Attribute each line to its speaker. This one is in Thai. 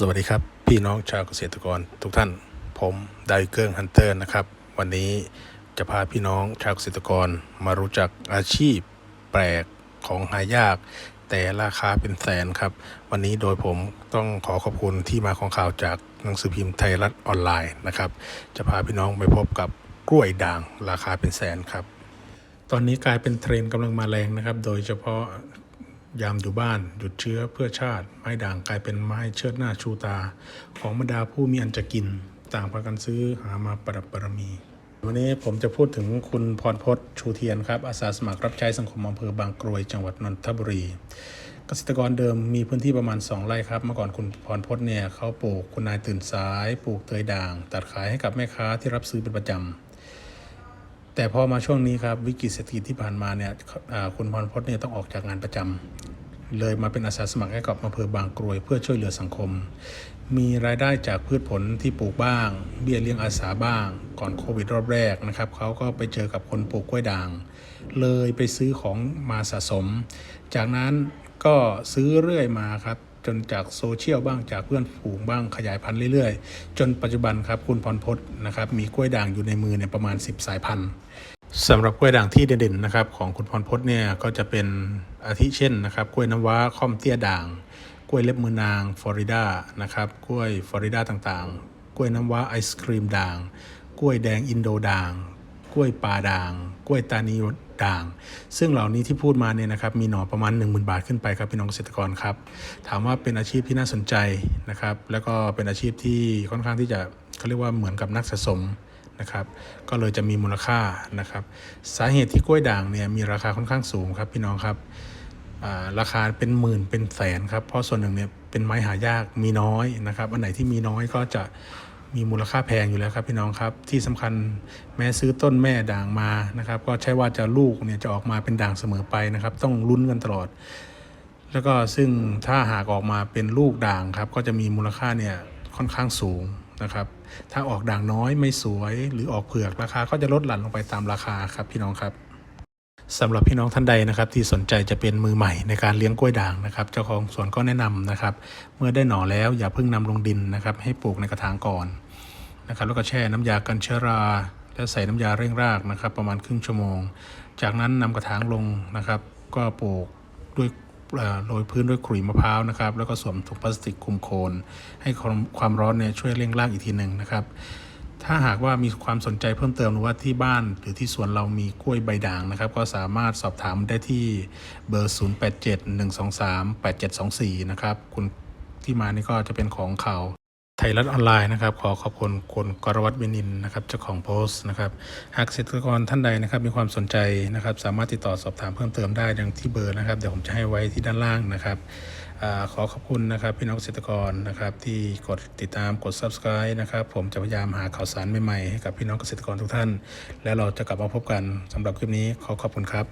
Speaker 1: สวัสดีครับ พี่น้องชาวเกษตรกรทุกท่าน ผมไดเกิงฮันเตอร์นะครับ วันนี้จะพาพี่น้องชาวเกษตรกรมารู้จักอาชีพแปลกของหายาก แต่ราคาเป็นแสนครับ วันนี้โดยผมต้องขอขอบคุณที่มาของข่าวจากหนังสือพิมพ์ไทยรัฐออนไลน์นะครับ จะพาพี่น้องไปพบกับกล้วยด่างราคาเป็นแสนครับ ตอนนี้กลายเป็นเทรนด์กำลังมาแรงนะครับ โดยเฉพาะ ยามอยู่บ้าน หยุดเชื้อเพื่อชาติ ไม้ด่างกลายเป็นไม้เชิดหน้าชูตา ของบรรดาผู้มีอันจะกิน ต่างพากันซื้อหามาประดับประมี วันนี้ผมจะพูดถึงคุณพรพศชูเทียนครับอาสาสมัครรับใช้สังคมอำเภอบางกรวยจังหวัดนนทบุรีเกษตรกรเดิมมีพื้นที่ประมาณ 2 ไร่ครับ เมื่อก่อนคุณพรพศเนี่ยเขาปลูกคุณนายตื่นสาย ปลูกเตยด่าง ตัดขายให้กับแม่ค้าที่รับซื้อเป็นประจำ แต่พอมาช่วงนี้ครับวิกฤตเศรษฐกิจที่ผ่านมาเนี่ยคุณพรพจน์เนี่ยต้องออกจากงานประจำเลยมาเป็นอาสาสมัครให้กับอำเภอบางกรวย เพื่อช่วยเหลือสังคม มีรายได้จากพืชผลที่ปลูกบ้าง เบี้ยเลี้ยงอาสาบ้าง ก่อนโควิดรอบแรกนะครับเขาก็ไปเจอกับคนปลูกกล้วยด่าง เลยไปซื้อของมาสะสม จากนั้นก็ซื้อเรื่อยมาครับ จนจากโซเชียลบ้างจากเพื่อนฝูงบ้างขยายพันธุ์เรื่อยๆ จนปัจจุบันครับคุณพรพจน์นะครับมีกล้วยด่างอยู่ในมือเนี่ยประมาณ 10 สายพันธุ์สำหรับกล้วยด่างที่เด่นๆนะครับของคุณพรพจน์เนี่ยก็จะเป็นอาทิเช่นนะครับกล้วยน้ำว้าค่อมเตี้ยด่าง กล้วยเล็บมือนางฟลอริดานะครับกล้วยฟลอริดาต่างๆ กล้วยน้ำว้าไอศครีมด่าง กล้วยแดงอินโดด่าง กล้วยปลาด่าง กล้วยตานีด่าง ซึ่งเหล่านี้ที่พูดมาเนี่ยนะครับมีหน่อประมาณ 10,000 บาทขึ้นไปครับพี่น้องเกษตรกรครับ ถามว่าเป็นอาชีพที่น่าสนใจนะครับ แล้วก็เป็นอาชีพที่ค่อนข้างที่จะเขาเรียกว่าเหมือนกับนักสะสมนะครับ ก็เลยจะมีมูลค่านะครับ สาเหตุที่กล้วยด่างเนี่ยมีราคาค่อนข้างสูงครับพี่น้องครับราคาเป็นหมื่นเป็นแสนครับ เพราะส่วนหนึ่งเนี่ยเป็นไม้หายากมีน้อยนะครับ อันไหนที่มีน้อยก็จะ มีมูลค่าแพงอยู่แล้วครับพี่น้องครับ ที่สำคัญแม้ซื้อต้นแม่ด่างมานะครับ ก็ใช่ว่าจะลูกเนี่ยจะออกมาเป็นด่างเสมอไปนะครับ ต้องลุ้นกันตลอด แล้วก็ซึ่งถ้าหากออกมาเป็นลูกด่างครับ ก็จะมีมูลค่าเนี่ยค่อนข้างสูงนะครับ ถ้าออกด่างน้อยไม่สวย หรือออกเผือกราคาก็จะลดหลั่นลงไปตามราคาครับพี่น้องครับสำหรับพี่น้องท่านใดนะครับที่สนใจจะเป็นมือใหม่ในการเลี้ยงกล้วยด่างนะครับ เจ้าของสวนก็แนะนำนะครับ เมื่อได้หน่อแล้วอย่าเพิ่งนำลงดินนะครับ ให้ปลูกในกระถางก่อน นะครับแล้วก็แช่น้ำยากันเชื้อรา แล้วใส่น้ำยาเร่งรากนะครับ ประมาณครึ่งชั่วโมง จากนั้นนำกระถางลงนะครับ ก็ปลูกด้วยโรยพื้นด้วยขลุ่ยมะพร้าวนะครับ แล้วก็สวมถุงพลาสติกคลุมโคน ให้ความความร้อนเนี่ยช่วยเร่งรากอีกทีหนึ่งนะครับถ้าหากว่ามีความสนใจเพิ่มเติมหรือว่าที่บ้านหรือที่สวนเรามีกล้วยใบด่างนะครับ ก็สามารถสอบถามได้ที่เบอร์ 0871238724 นะครับ คุณที่มานี่ก็จะเป็นของข่าว ไทยรัฐออนไลน์นะครับขอขอบคุณคุณกรวัตรเวนินนะครับเจ้าของโพสต์นะครับหากเกษตรกรท่านใดนะครับมีความสนใจนะครับ สามารถติดต่อสอบถามเพิ่มเติมได้ดังที่เบอร์นะครับเดี๋ยวผมจะให้ไว้ที่ด้านล่างนะครับอขอขอบคุณนะครับพี่น้องเกษตรกรนะครับที่กดติดตามกด subscribe นะครับผมจะพยายามหาข่าวสารใหม่ๆให้กับพี่น้องเกษตรกรทุกท่าน แล้วเราจะกลับมาพบกันสำหรับคลิปนี้ขอขอบคุณครับ